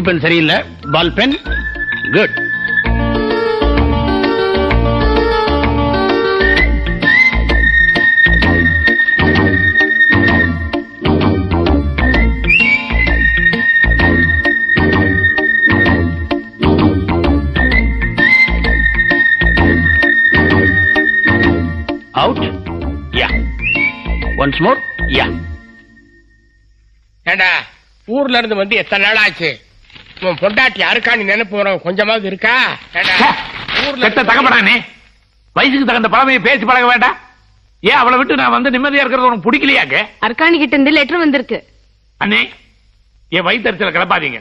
Ink pen சரியில்லை. Ball pen get out yeah once more yeah ஏண்டா ஊர்ல இருந்து வந்து எத்தனை நாள் ஆச்சு உன் பொண்டாட்டி யாருக்கான்னு நினைப்பு வரும் கொஞ்சமாவது இருக்கா? செத்த தகப்படானே வயசுக்கு தகுந்த பழமையை பேசி பழக வேண்டாம். ஏன் அவளை விட்டு நான் வந்து நிம்மதியா இருக்கிறது உனக்கு பிடிக்கலையாக்க அர்க்காணி கிட்ட இருந்து லெட்டர் வந்திருக்கு. அண்ணே என் வயிற்றுல கிளப்பாதீங்க.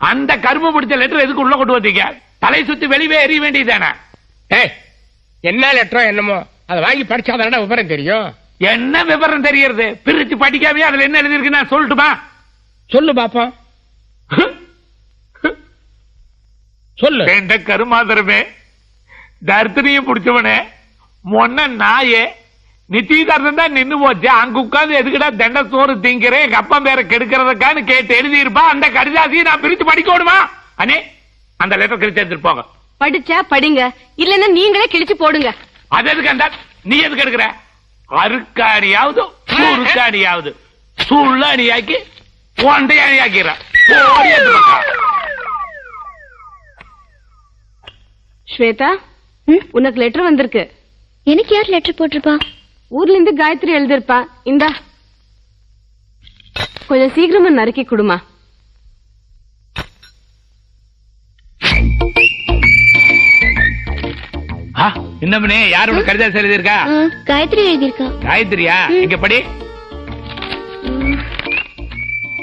அந்த கரும்பு பிடிச்ச லெட்டர் எதுக்கு உள்ள கொண்டு வந்தீங்க? தலை சுத்தி வெளியே எறிய வேண்டியதானே ஏய், என்ன லெட்டரோ என்னமோ? அதை வாங்கி படிச்சாதானே விவரம் தெரியும்? என்ன விவரம் தெரியறது? பிரிச்சு படிக்காமயே அதுல என்ன எழுதிருக்கு நான் சொல்லட்டுமா? சொல்லு பாப்போம். சொல்லு. இந்த கருமாதரமே தர்த்தனையும் பிடிச்சவனே மொன்ன நாயே நிச்சயதார்த்தம் தான் நின்னு போச்சு. அங்க உட்கார்ந்து எதுக்குடா தண்ட சோறு திங்கிறேன் எங்க அப்பா பேரை கெடுக்கிறதுக்கான்னு கேட்டு எழுதியிருப்பா. அந்த கடிதாசியை நான் பிரிச்சு படிக்க விடுமா? அண்ணே அந்த லெட்டர் கிழிச்சு எடுத்துட்டு போங்க. படிச்சா படிங்க இல்லன்னா நீங்களே கிழிச்சு போடுங்க. அது எதுக்கு அந்த? நீ எதுக்கு எடுக்கிற? அருக்காணியாவது சுருக்காணியாவது சுள்ளாணியாக்கி ஒண்டையாணியாக்கிற ஸ்வேதா உனக்கு லெட்டர் வந்திருக்கு. எனக்கு யார் லெட்டர் போட்டிருப்பா? ஊர்ல இருந்து காயத்ரி எழுதிருப்பா இந்தா. கொஞ்சம் சீக்கிரமா நறுக்கி கொடுமா. இன்னமே யாரோட கடிதாசி எழுதியிருக்கா? காயத்ரி எழுதியிருக்கா. காயத்ரியா? இங்க படி.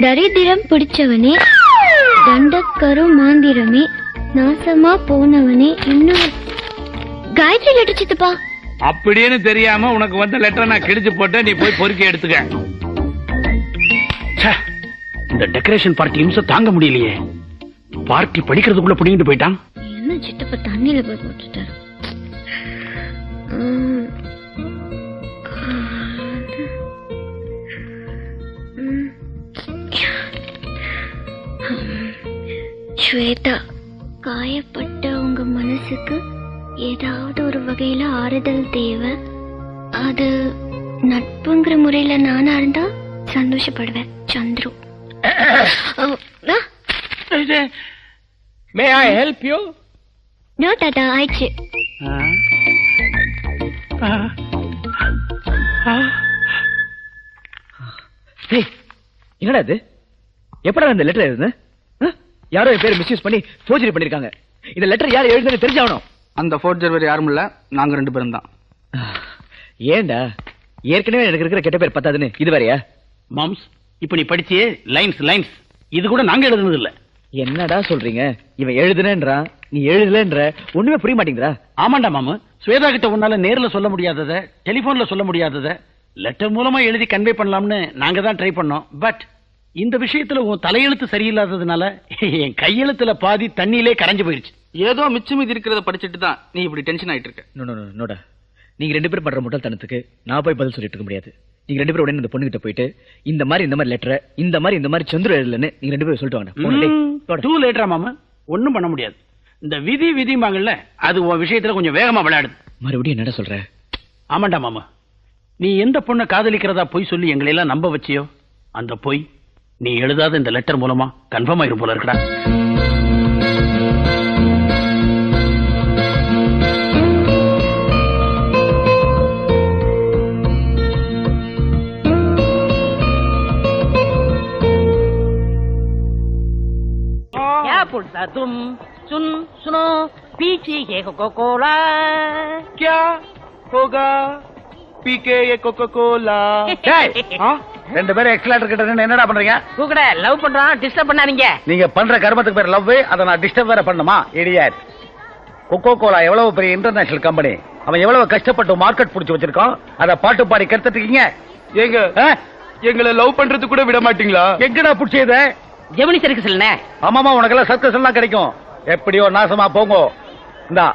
தரித்திரம் பிடிச்சவனே தண்டக்கரு மாந்திரமே நாசமா போனவனே இன்னும். காயத்ரி லெட்டர் சித்தப்பா. அப்படின்னு தெரியாம உனக்கு வந்த லெட்டரை நான் கிழிச்சு போட்டேன். நீ போய் பொறுக்கி எடுத்துக்க. இந்த டெக்கரேஷன் பார்ட்டி நிமிஷம் தாங்க முடியலையே. பார்ட்டி படிக்கிறதுக்குள்ள பிடிங்கிட்டு போயிட்டான். என்ன சித்தப்பா தண்ணியில போய் போட்டுட்டாரு. ஸ்வேதா. காயப்பட்ட உங்க மனசுக்கு ஏதாவது ஒரு வகையில ஆறுதல் தேவை. அது நட்புங்கிற முறையில நானா இருந்தா சந்தோஷப்படுவேன். Chandru. May I help you no Tata ஆயிடுச்சு. என்னடா இது? எப்படா இந்த லெட்டர் எழுதுன? யாரோ என் பேர் மிஸ்யூஸ் பண்ணி ஃபோர்ஜரி பண்ணிருக்காங்க. இந்த லெட்டர் யார் எழுதுன்னு தெரிஞ்சாகணும். அந்த ஃபோர்ஜர் வேறு யாரும் இல்ல. நாங்க ரெண்டு பேரும் தான். ஏன்டா? ஏற்கனவே எனக்கு இருக்கிற கெட்ட பேர் பத்தாதுன்னு. இது வேறயா? மாம்ஸ் இப்ப நீ படிச்சியே லைன்ஸ் லைன்ஸ் இது கூட நாங்க எழுதுனது இல்ல. என்னடா சொல்றீங்க? இவன் எழுதுனேன்றான் நீ எழுதலன்ற ஒண்ணுமே புரிய மாட்டேங்குதா ஆமாண்டா மாமு. ஸ்வேதா கிட்ட உன்னால நேர்ல சொல்ல முடியாதத டெலிபோன்ல சொல்ல முடியாதத லெட்டர் மூலமா எழுதி கன்வே பண்ணலாம்னு நாங்க தான் ட்ரை பண்ணோம். பட் இந்த விஷயத்துல உன் தலையெழுத்து சரியில்லாததுனால என் கையெழுத்துல பாதி தண்ணியிலே கரைஞ்சு போயிடுச்சு ஏதோ மிச்சம் மீதி இருக்கிறத படிச்சுட்டு தான் நீ இப்படி டென்ஷன் ஆயிட்டு இருக்க. நோ நோ நோ, நோடா நீங்க ரெண்டு பேரும் பண்ற முட்டாள்தனத்துக்கு நான் போய் பதில் சொல்லிட்டு இருக்க முடியாது. நீங்க ரெண்டு பேரும் உடனே இந்த பொண்ணுகிட்ட போயிட்டு இந்த மாதிரி இந்த மாதிரி லெட்டரை இந்த மாதிரி இந்த மாதிரி சந்திர எழுதலன்னு நீங்க ரெண்டு பேரும் சொல்லிட்டு வாங்க. போங்க, டேய், போடா. டூ லேட்டரா மாமா? ஒண்ணும் பண்ண முடியாது. இந்த விதி விதிம்பாங்கல்ல அது உன் விஷயத்துல கொஞ்சம் வேகமா விளையாடுது. மறுபடியும் என்னடா சொல்ற? ஆமாண்டா மாமா. நீ எந்த பொண்ணை காதலிக்கிறதா பொய் சொல்லி எங்களை எல்லாம் நம்ப வச்சியோ? அந்த பொய். நீ எழுதாத இந்த லெட்டர் மூலமா கன்ஃபார்ம் ஆயிரும் போல இருக்கடா क्या बोलता तुम सुन सुनो पीछे है कोको कोला क्या होगा पीके ये कोको कोला ரெண்டு பேரும் எக்ஸலேட்டர் கிட்ட நின்னு என்னடா பண்றீங்க? கூக்கட லவ் பண்றான் டிஸ்டர்ப் பண்ணாதீங்க. நீங்க பண்ற கர்மத்துக்கு பேர் லவ் அதை நான் டிஸ்டர்ப் வேற பண்ணுமா இடியாட் கொக்கோ கோலா எவ்வளவு பெரிய இன்டர்நேஷனல் கம்பெனி அவன் எவ்வளவு கஷ்டப்பட்டு மார்க்கெட் புடிச்சு வச்சிருக்கான்? அத பாட்டு பாடி கெடுத்துட்டு இருக்கீங்க. ஏங்க ஆ? எங்களை லவ் பண்றது கூட விட மாட்டீங்களா? எங்கடா புடிச்சது ஜெமினி சருக்கு சொல்லுனே ஆமாமா உனக்கு எல்லாம் சர்க்கஸ் எல்லாம் கிடைக்கும். எப்படியோ நாசமா போங்க. இந்தா.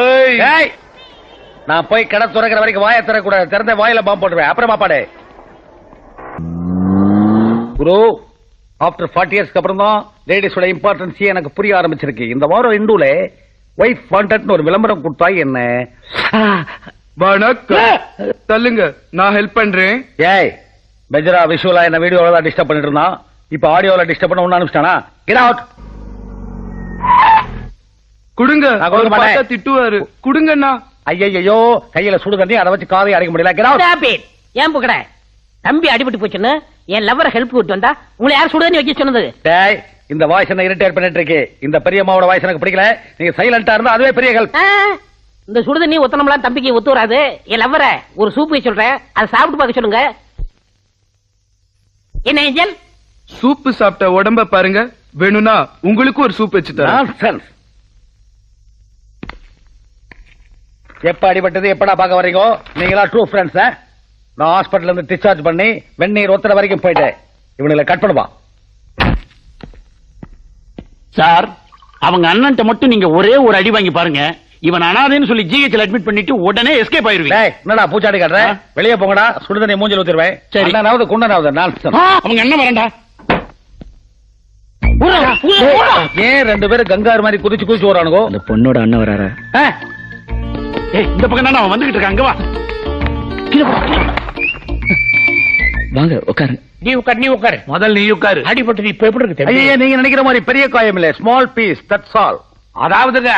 ஏய், நான் போய் கடை துறக்கிற வரைக்கும் வாயை திறக்கூடாது திறந்த வாயில பாம்பு போட்டுருவேன். அப்புறமா பாடு. குரு ஆஃப்டர் ஃபார்ட்டி இயர்ஸ்க்கு அப்புறம் தான் லேடிஸோட இம்பார்ட்டன்ஸ் எனக்கு புரிய ஆரம்பிச்சிருக்கு. இந்த வாரம் இந்துல ஒய்ஃப் வாண்டட்னு ஒரு விளம்பரம் கொடுத்தா என்ன? வணக்கம். சொல்லுங்க நான் ஹெல்ப் பண்றேன். ஏய் பெஜரா விஷுவலா என்ன வீடியோல தான் டிஸ்டர்ப் பண்ணிட்டு இருந்தான். இப்ப ஆடியோல டிஸ்டர்ப் பண்ண ஒன்னு அனுப்பிச்சிட்டானா? கெட் அவுட் குடுங்க அவர். பார்த்தா திட்டுவாரு. குடுங்கண்ணா. ஐயோ கையில சுடு தண்ணி அதை வச்சு காதை அடைக்க முடியல. Get out. ஏன் புக்கட தம்பி அடிபட்டு போச்சுன்னு என் லவ்வரை ஹெல்ப் கூட்டு வந்தா உங்களை யார் சுடுதண்ணி வைக்க சொன்னது? டேய் இந்த வாய்ஸ் என்ன இரிட்டேட் பண்ணிட்டு இருக்கு? இந்த பெரியம்மாவோட வாய்ஸ் எனக்கு பிடிக்கல. நீங்க சைலண்டா இருந்தா அதுவே பெரிய ஹெல்ப் ஆ, இந்த சுடுதண்ணி ஒத்தனம்லாம் தம்பிக்கு ஒத்து வராது. என் லவ்வரை ஒரு சூப் சொல்றேன். அதை சாப்பிட்டு பார்க்க சொல்லுங்க. என்ன ஏஞ்சல்? சூப்பு சாப்பிட்ட உடம்ப பாருங்க. வேணும்னா உங்களுக்கு ஒரு சூப் வச்சு தரேன். எப்ப அடிபட்டது எப்படா பார்க்க வர்றீங்க? நீங்களா ட்ரூ ஃப்ரெண்ட்ஸ் நான் ஹாஸ்பிடல்ல இருந்து டிஸ்சார்ஜ் பண்ணி வெந்நீர் ஒத்தனை வரைக்கும் போயிட்டேன். இவனுங்களை கட் பண்ணுவா. சார் அவங்க அண்ணன்ட்ட மட்டும் நீங்க ஒரே ஒரு அடி வாங்கி பாருங்க. இவன் அனாதைன்னு சொல்லி ஜிஹெச்ல அட்மிட் பண்ணிட்டு உடனே எஸ்கேப் ஆயிருவீங்க. என்னடா பூச்சாடி காட்டுற? வெளியே போங்கடா சுடுதண்ணி மூஞ்சில ஊத்திடுவேன். சரி. அண்ணனாவது குண்டனாவது நான்சென்ஸ் அவங்க அண்ணன் வரண்டா ஏன் ரெண்டு பேரும் கங்காரு மாதிரி குதிச்சு குதிச்சு வரானுங்கோ அந்த பொண்ணோட அண்ணன் வராரா? ஏய் இந்த பக்கம் தானே அவன் வந்துகிட்டு இருக்கான். அங்க வா. கீழே போ, கீழே போ. வாங்க உட்காருங்க நீ உட்காரு நீ உட்காரு முதல் நீ உட்காரு அடிபட்டு இப்ப எப்படி இருக்கு? ஐயா நீங்க நினைக்கிற மாதிரி பெரிய காயம் இல்ல ஸ்மால் பீஸ் தட்ஸ் ஆல் அதாவதுங்க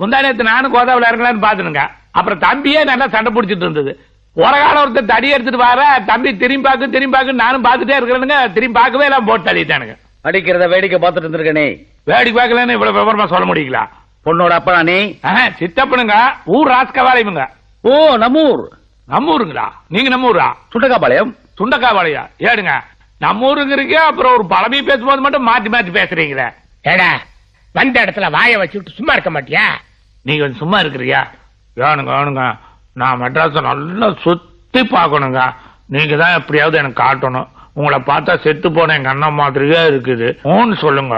முந்தானத்து நானும் கோதாவில் இறங்கலான்னு பாத்துனுங்க. அப்புறம் தம்பியே நல்லா சண்டை பிடிச்சிட்டு இருந்தது. காலம் ஒருத்தர் தடி எடுத்துட்டு வர தம்பி திரும்பி பாக்கு திரும்பி பாக்கு நானும் பார்த்துட்டே இருக்கிறேனுங்க. திரும்பி பார்க்கவே எல்லாம் போட்டு தள்ளிட்டானுங்க அடிக்கிறத வேடிக்கை பார்த்துட்டு இருந்திருக்கனே வேடிக்கை பார்க்கலன்னு இவ்வளவு விவரமா சொல்ல முடியுங்களா? பொண்ணோட அப்பனா நீ? ஆஹா, சித்தப்பனுங்க ஊர் ராஸ்கவாலை இவங்க ஓ நம்மூர் நம்ம ஊருங்களா? நீங்க நம்ம ஊரா? சுண்டக்காபாளையம் சுண்டக்காவாளையா ஏடுங்க. நம்ம ஊருங்கிறீங்க அப்புறம் ஒரு பழமி பேசும்போது மட்டும் மாத்தி மாத்தி பேசுறீங்களே. ஏடா வந்த இடத்துல வாயை வச்சுட்டு சும்மா இருக்க மாட்டியா? நீங்க கொஞ்சம் சும்மா இருக்கிறியா? வேணுங்க வேணுங்க. நான் மெட்ராஸை நல்லா சுத்தி பார்க்கணுங்க. நீங்க தான் எப்படியாவது எனக்கு காட்டணும். உங்களை பார்த்தா செத்து போன எங்க அண்ணன் மாதிரியே இருக்குது. ஓன்னு சொல்லுங்க.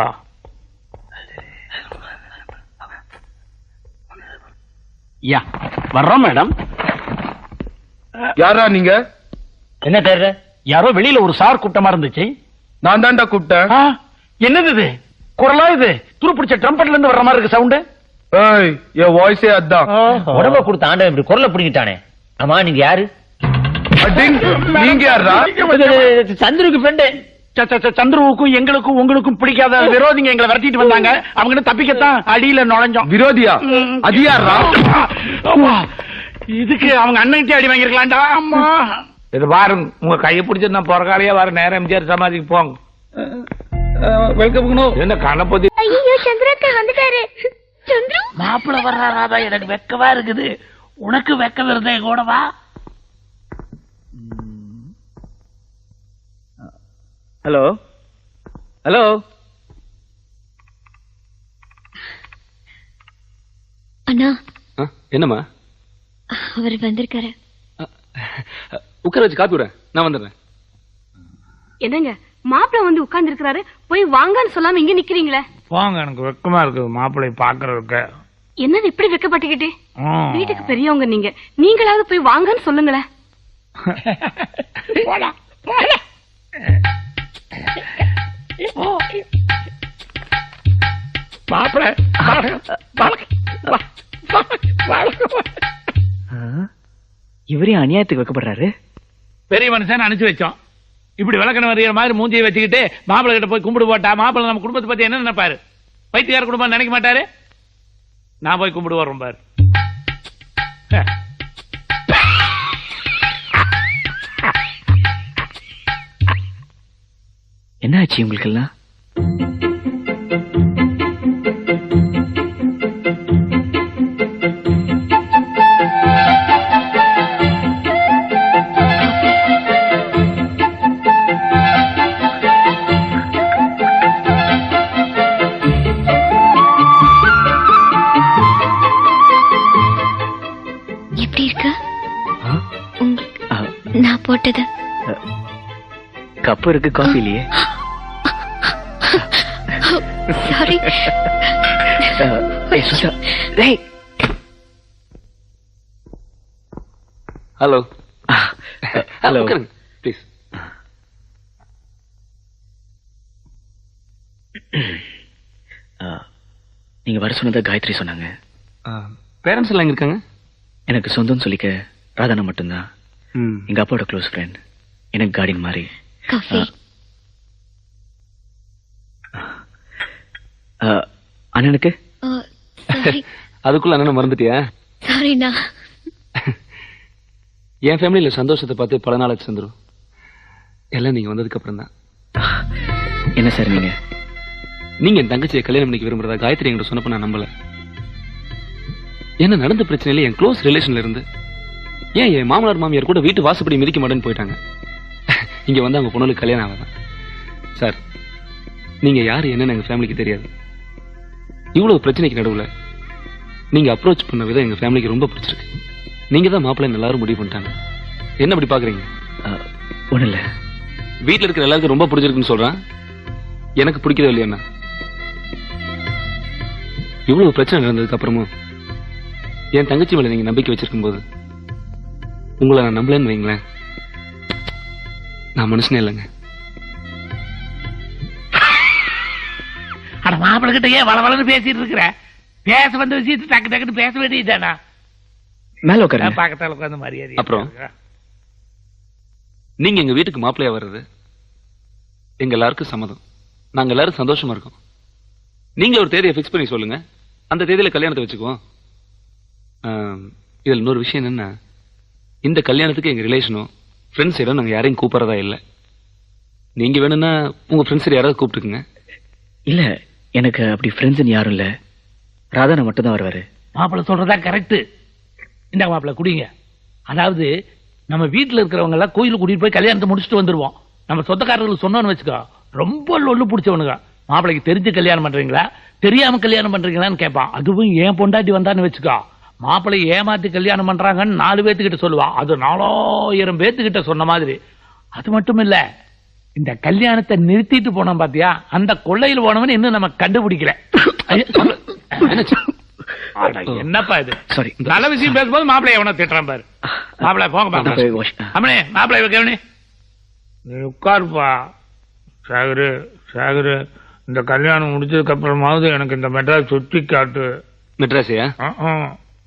யா வர்றோம் மேடம். யாரா நீங்க? என்ன பேரு யாரோ வெளியில ஒரு சார் கூட்டமா இருந்துச்சு. நான் தான்டா கூப்பிட்டேன். என்னது இது? குரலா இது? துருப்பிடிச்ச ட்ரம்பட்ல இருந்து வர்ற மாதிரி இருக்கு சவுண்டு ஏய் என் வாய்ஸே அதான். உடம்ப கொடுத்த ஆண்டவன் இப்படி குரலை பிடிக்கிட்டானே ஆமா நீங்க யாரு? நீங்க யாரா சந்திருக்கு ஃப்ரெண்டு ச- ச- ச- சந்துருவுக்கும் எங்களுக்கும் உங்களுக்கும் பிடிக்காத விரோதிங்க எங்களை விரட்டிட்டு வந்தாங்க. அவங்க தப்பிக்கத்தான் அடியில நுழைஞ்சோம். விரோதியா? அது யாரா அம்மா, இதுக்கு அவங்க அண்ணன்கிட்ட அடி வாங்கிருக்கலாம்டா அம்மா. இது பாருங்க உங்க கையை பிடிச்சி நான் பிறகாலையே வர நேரம் எம்ஜிஆர் சமாதிக்கு போங்க. வெல்கம் என்ன கணப்பதி ஐயோ சந்திரக்கா வந்துட்டாரு. சந்திரு? மாப்பிள்ள வர்றாராதா எனக்கு வெக்கவா இருக்குது. உனக்கு வெக்க வருதே கூட வா. ஹலோ? ஹலோ? அண்ணா. என்னம்மா? அவர் வந்திருக்காரு. உட்கார வச்சு காப்பி நான் வந்துடுறேன். என்னங்க? மாப்பிள்ள வந்து உட்கார்ந்து இருக்கிறாரு போய் வாங்கன்னு சொல்லாம இங்க நிக்கிறீங்களே? போங்க எனக்கு வெக்கமா இருக்கு மாப்பிள்ளை பாக்குறதுக்கு என்னது இப்படி வெக்கப்பட்டுக்கிட்டே. வீட்டுக்கு பெரியவங்க நீங்க. நீங்களாவது போய் வாங்கன்னு சொல்லுங்களேன். மாப்பிள்ளை இவரே அநியாயத்துக்கு வைக்கப்படுறாரு? பெரிய மனுஷன் அனுப்பிச்சு வச்சோம். இப்படி விளக்கணம் வரைகிற மாதிரி மூஞ்சியை வச்சுக்கிட்டு மாப்பிள்ளை கிட்ட போய் கும்பிடு போட்டா மாப்பிள்ளை நம்ம குடும்பத்தை பத்தி என்ன நினைப்பாரு? பைத்தியக்கார குடும்பம் நினைக்க மாட்டாரு? நான் போய் கும்பிடு வர்றேன் பாரு. என்ன ஆச்சு உங்களுக்கு கப்பு இருக்கு காஃபி இல்லையே? சாரி. ஹலோ. ஹலோ ப்ளீஸ் நீங்க வர சொன்னதை காயத்ரி சொன்னாங்க. பேரண்ட்ஸ் எல்லாம் எங்க இருக்காங்க? எனக்கு சொந்தம் சொல்லிக்க ராதானா மட்டும்தான். எங்க அப்பாவோட க்ளோஸ் ஃப்ரெண்ட் எனக்கு கார்டியன் மாதிரி. காஃபி. அண்ணனுக்கு? சாரி. அதுக்குள்ள அண்ணனை மறந்துட்டியா? சாரிண்ணா. என் ஃபேமிலியில சந்தோஷத்தை பார்த்து பல நாளாச்சு சந்துரு. எல்லாம் நீங்க வந்ததுக்கு அப்புறம் தான் என்ன சார் நீங்க? நீங்க என் தங்கச்சியை கல்யாணம் பண்ணிக்க விரும்புறதா காயத்ரி என்கிட்ட சொன்னப்ப நான் நம்பல. என்ன நடந்த பிரச்சனையில என் க்ளோஸ் ரிலேஷன்ல இருந்து ஏன் என் மாமனார் மாமியார் கூட வீட்டு வாசப்படி மிதிக்க மாட்டேன்னு போயிட்டாங்க? இங்க வந்து அவங்க பொண்ணுக்கு கல்யாணம் ஆகாதான். சார் நீங்க யாரு என்னன்னு எங்க ஃபேமிலிக்கு தெரியாது. இவ்வளவு பிரச்சனைக்கு நடுவுல நீங்க அப்ரோச் பண்ண விதம் எங்க ஃபேமிலிக்கு ரொம்ப பிடிச்சிருக்கு. நீங்க தான் மாப்பிள்ளை எல்லாரும் முடிவு பண்ணிட்டாங்க. என்ன அப்படி பாக்குறீங்க? ஒண்ணு இல்ல. வீட்ல இருக்கிற எல்லாருக்கும் ரொம்ப பிடிச்சிருக்குன்னு சொல்றான். எனக்கு பிடிக்கவே இல்லையா இவ்வளவு பிரச்சனை நடந்ததுக்கு அப்புறமும் என் தங்கச்சி மேல நீங்க நம்பிக்கை வச்சிருக்கும் போது உங்களை நான் நம்பலன்னு வைங்களேன். நான் மனுஷனே இல்லைங்க. அட மாப்பிள்ள கிட்ட ஏன் வளவளன்னு பேசிட்டு இருக்கிற பேச வந்த விஷயத்தை டக்கு டக்குன்னு பேச வேண்டியதுதானா? மேல உட்காருங்க. பக்கத்தால உட்காந்து மரியாதை அப்புறம்? நீங்க எங்க வீட்டுக்கு மாப்பிள்ளையா வர்றது? எங்க எல்லாருக்கும் சம்மதம். நாங்க எல்லாரும் சந்தோஷமா இருக்கோம். நீங்க ஒரு தேதியை ஃபிக்ஸ் பண்ணி சொல்லுங்க. அந்த தேதியில கல்யாணத்தை வச்சுக்குவோம். இதுல இன்னொரு விஷயம் என்னன்னா இந்த கல்யாணத்துக்கு எங்க ரிலேஷனும் ஃப்ரெண்ட்ஸ் யாரும் நாங்க யாரையும் கூப்பிடுறதா இல்ல. நீங்க வேணும்னா உங்க ஃப்ரெண்ட்ஸ் யாராவது கூப்பிட்டுக்குங்க. இல்ல எனக்கு அப்படி ஃப்ரெண்ட்ஸ் யாரும் இல்ல. ராதானா மட்டும் தான் வருவாரு. மாப்பிள்ள சொல்றதா கரெக்ட் இந்த மாப்பிள்ள குடிங்க. அதாவது நம்ம வீட்டுல இருக்கிறவங்க எல்லாம் கோயிலுக்கு கூட்டிட்டு போய் கல்யாணத்தை முடிச்சுட்டு வந்துருவோம். நம்ம சொந்தக்காரர்களுக்கு சொன்னோன்னு வச்சுக்கோ ரொம்ப லொல்லு பிடிச்சவனுங்க. மாப்பிளைக்கு தெரிஞ்சு கல்யாணம் பண்றீங்களா? தெரியாம கல்யாணம் பண்றீங்களான்னு கேட்பான் அதுவும் ஏன் பொண்டாட்டி வந்தான்னு வச்சுக்கோ. மாப்பிள்ளை ஏமாத்தி கல்யாணம் பண்றாங்கன்னு நாலு பேத்துக்கிட்ட சொல்லுவா. அது நாலாயிரம் பேத்துக்கிட்ட சொன்ன மாதிரி. அது மட்டும் இல்ல இந்த கல்யாணத்தை நிறுத்திட்டு போனோம் பாத்தியா? அந்த கொள்ளையில் போனவன் இன்னும் நம்ம கண்டுபிடிக்கல. என்னப்பா இது? சாரி நல்ல விஷயம் பேசும்போது மாப்பிள்ளை எவனோ திட்டுறான் பாரு. மாப்பிள்ளை போங்க அம்மனே மாப்பிள்ளை கவனி? உட்காருப்பா. சாகரு சாகரு இந்த கல்யாணம் முடிச்சதுக்கு அப்புறமாவது எனக்கு இந்த மெட்ராஸ் சுத்தி காட்டு மெட்ராஸையா? ஆ, ஆ.